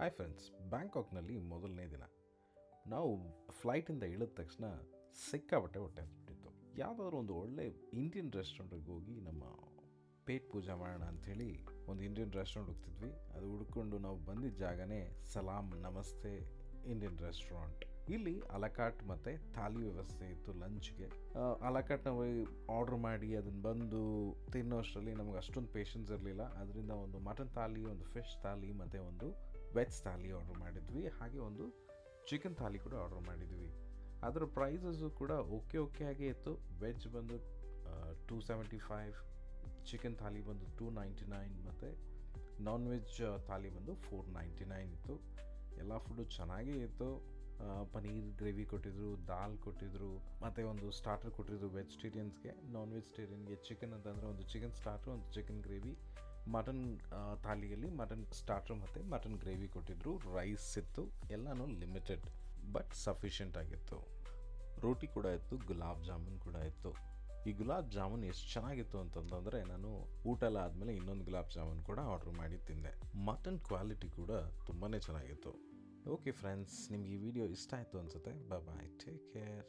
Hi friends ಬ್ಯಾಂಕಾಕ್ನಲ್ಲಿ ಮೊದಲನೇ ದಿನ. ನಾವು ಫ್ಲೈಟಿಂದ ಇಳಿದ ತಕ್ಷಣ ಸಿಕ್ಕಾಬಟ್ಟೆ ಹೊಟ್ಟೆ ಹಸ್ಬಿಟ್ಟಿತ್ತು. ಯಾವುದಾದ್ರೂ ಒಂದು ಒಳ್ಳೆ ಇಂಡಿಯನ್ ರೆಸ್ಟೋರೆಂಟಿಗೆ ಹೋಗಿ ನಮ್ಮ ಪೇಟ್ ಪೂಜೆ ಮಾಡೋಣ ಅಂಥೇಳಿ ಒಂದು ಇಂಡಿಯನ್ ರೆಸ್ಟೋರೆಂಟ್ ಹೋಗ್ತಿದ್ವಿ ಅದು ಹುಡ್ಕೊಂಡು ನಾವು ಬಂದಿದ್ದ ಜಾಗನೇ ಸಲಾಮ್ ನಮಸ್ತೆ ಇಂಡಿಯನ್ ರೆಸ್ಟೋರೆಂಟ್ ಇಲ್ಲಿ ಅಲಕಾಟ್ ಮತ್ತು ಥಾಲಿ ವ್ಯವಸ್ಥೆ ಇತ್ತು ಲಂಚ್ಗೆ. ಅಲಕಾಟ್ ನಾವು ಆರ್ಡ್ರ್ ಮಾಡಿ, ಅದನ್ನು ಬಂದು ತಿನ್ನೋಷ್ಟರಲ್ಲಿ ನಮಗೆ ಅಷ್ಟೊಂದು ಪೇಷನ್ಸ್ ಇರಲಿಲ್ಲ. ಅದರಿಂದ ಒಂದು ಮಟನ್ ಥಾಲಿ, ಒಂದು ಫಿಶ್ ಥಾಲಿ ಮತ್ತು ಒಂದು ವೆಜ್ ಥಾಲಿ ಆರ್ಡ್ರ್ ಮಾಡಿದ್ವಿ. ಹಾಗೆ ಒಂದು ಚಿಕನ್ ಥಾಲಿ ಕೂಡ ಆರ್ಡ್ರ್ ಮಾಡಿದ್ವಿ. ಅದರ ಪ್ರೈಸಸ್ಸು ಕೂಡ ಓಕೆ ಓಕೆ ಆಗೇ ಇತ್ತು. ವೆಜ್ ಬಂದು two seventy five chicken thali ಬಂದು ಟೂ ನೈಂಟಿ ನೈನ್ ಮತ್ತು ನಾನ್ ವೆಜ್ ಥಾಲಿ ಬಂದು ಫೋರ್ ನೈಂಟಿ ನೈನ್ ಇತ್ತು. ಎಲ್ಲ ಫುಡ್ಡು ಚೆನ್ನಾಗೇ ಇತ್ತು. ಪನೀರ್ ಗ್ರೇವಿ ಕೊಟ್ಟಿದ್ರು, ದಾಲ್ ಕೊಟ್ಟಿದ್ರು, ಮತ್ತು ಒಂದು ಸ್ಟಾರ್ಟರ್ ಕೊಟ್ಟಿದ್ರು ವೆಜಿಟೇರಿಯನ್ಸ್ಗೆ ನಾನ್ ವೆಜಿಟೇರಿಯನ್ಗೆ ಚಿಕನ್ ಅಂತಂದರೆ ಒಂದು ಚಿಕನ್ ಸ್ಟಾರ್ಟರ್ ಒಂದು ಚಿಕನ್ ಗ್ರೇವಿ ಮಟನ್ ಥಾಲಿಯಲ್ಲಿ ಮಟನ್ ಸ್ಟಾರ್ಟರ್ ಮತ್ತು ಮಟನ್ ಗ್ರೇವಿ ಕೊಟ್ಟಿದ್ದರು ರೈಸ್ ಇತ್ತು ಎಲ್ಲನೂ ಲಿಮಿಟೆಡ್ ಬಟ್ ಸಫಿಷಿಯೆಂಟ್ ಆಗಿತ್ತು. ರೋಟಿ ಕೂಡ ಇತ್ತು, ಗುಲಾಬ್ ಜಾಮೂನ್ ಕೂಡ ಇತ್ತು. ಈ ಗುಲಾಬ್ ಜಾಮೂನ್ ಎಷ್ಟು ಚೆನ್ನಾಗಿತ್ತು ಅಂತಂತಂದರೆ, ನಾನು ಊಟ ಎಲ್ಲ ಆದಮೇಲೆ ಇನ್ನೊಂದು ಗುಲಾಬ್ ಜಾಮೂನ್ ಕೂಡ ಆರ್ಡ್ರ್ ಮಾಡಿ ತಿಂದೆ. ಮಟನ್ ಕ್ವಾಲಿಟಿ ಕೂಡ ತುಂಬಾ ಚೆನ್ನಾಗಿತ್ತು. ಓಕೆ ಫ್ರೆಂಡ್ಸ್ ನಿಮ್ಗೆ ಈ ವಿಡಿಯೋ ಇಷ್ಟ ಆಯಿತು ಅನಿಸುತ್ತೆ. Bye take care